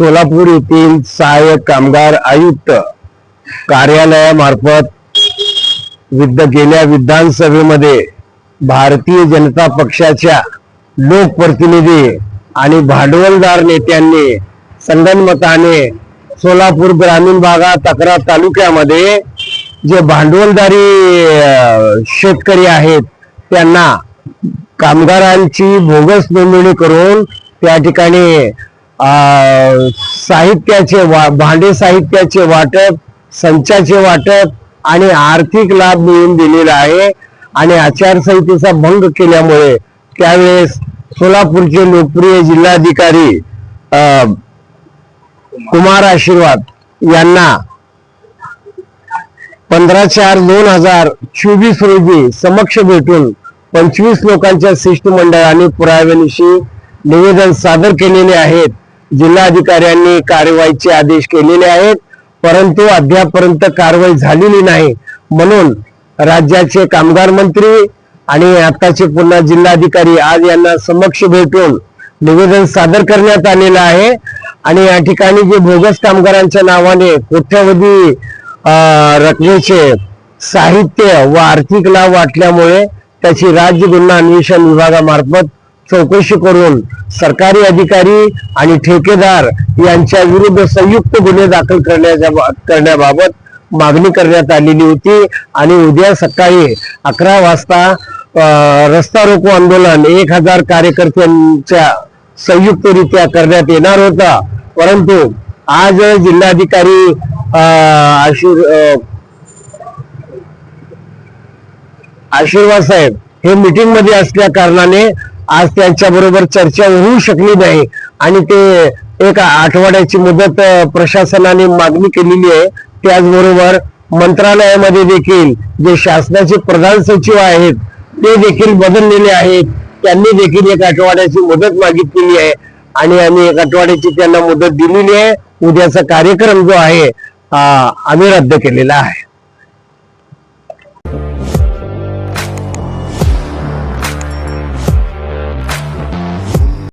सोलापूर येथील सहाय्यक कामगार आयुक्त कार्यालयामार्फत विद्ध गेल्या विधानसभेमध्ये भारतीय जनता पक्षाच्या लोकप्रतिनिधी आणि भांडवलदार नेत्यांनी संगनमताने सोलापूर ग्रामीण भागात अकरा तालुक्यामध्ये जे भांडवलदारी शेतकरी आहेत त्यांना कामगारांची बोगस नोंदणी करून त्या ठिकाणी साहित्याचे वा भांडे साहित्याचे वाटप संचाचे वाटप आणि आर्थिक लाभ मिळून दिलेला आहे. आणि आचारसंहितेचा भंग केल्यामुळे त्यावेळेस सोलापूरचे लोकप्रिय जिल्हाधिकारी अं, कुमार आशीर्वाद यांना पंधरा चार दोन हजार चोवीस रोजी समक्ष भेटून पंचवीस लोकांच्या शिष्टमंडळाने पुराव्यानिशी निवेदन सादर केलेले आहेत. जिल्हाधिकाऱ्यांनी कारवाईचे आदेश केलेले आहेत परंतु अद्यापर्यंत कारवाई झालेली नाही. म्हणून राज्याचे कामगार मंत्री आणि आताचे पुन्हा जिल्हाधिकारी आज यांना समक्ष भेटून निवेदन सादर करण्यात आलेलं आहे. आणि या ठिकाणी जे बोगस कामगारांच्या नावाने कोट्यावधी रकमेचे साहित्य व आर्थिक लाभ वाटल्यामुळे त्याची राज्य गुन्हा अन्वेषण विभागामार्फत चौकशी करून सरकारी अधिकारी आणि ठेकेदार यांच्या विरुद्ध संयुक्त गुन्हे दाखल करण्याच्या करण्याबाबत मागणी करण्यात आलेली होती. आणि उद्या सकाळी अकरा वाजता रस्ता रोको आंदोलन एक हजार कार्यकर्त्यांच्या संयुक्तरित्या करण्यात येणार होता. परंतु आज जिल्हाधिकारी आशीर् आशीर्वाद साहेब हे मीटिंगमध्ये असल्या कारणाने आज त्यांच्या बरोबर चर्चा होऊ शकली नाही. आणि ते एक आठवड्याची मुदत प्रशासनाने मागणी केलेली आहे. त्याचबरोबर मंत्रालयामध्ये देखील जे शासनाचे प्रधान सचिव आहेत ते देखील बदललेले आहेत. त्यांनी देखील एक आठवड्याची मुदत मागितलेली आहे. आणि आम्ही एक आठवड्याची त्यांना मुदत दिलेली आहे. उद्याचा कार्यक्रम जो आहे आम्ही रद्द केलेला आहे.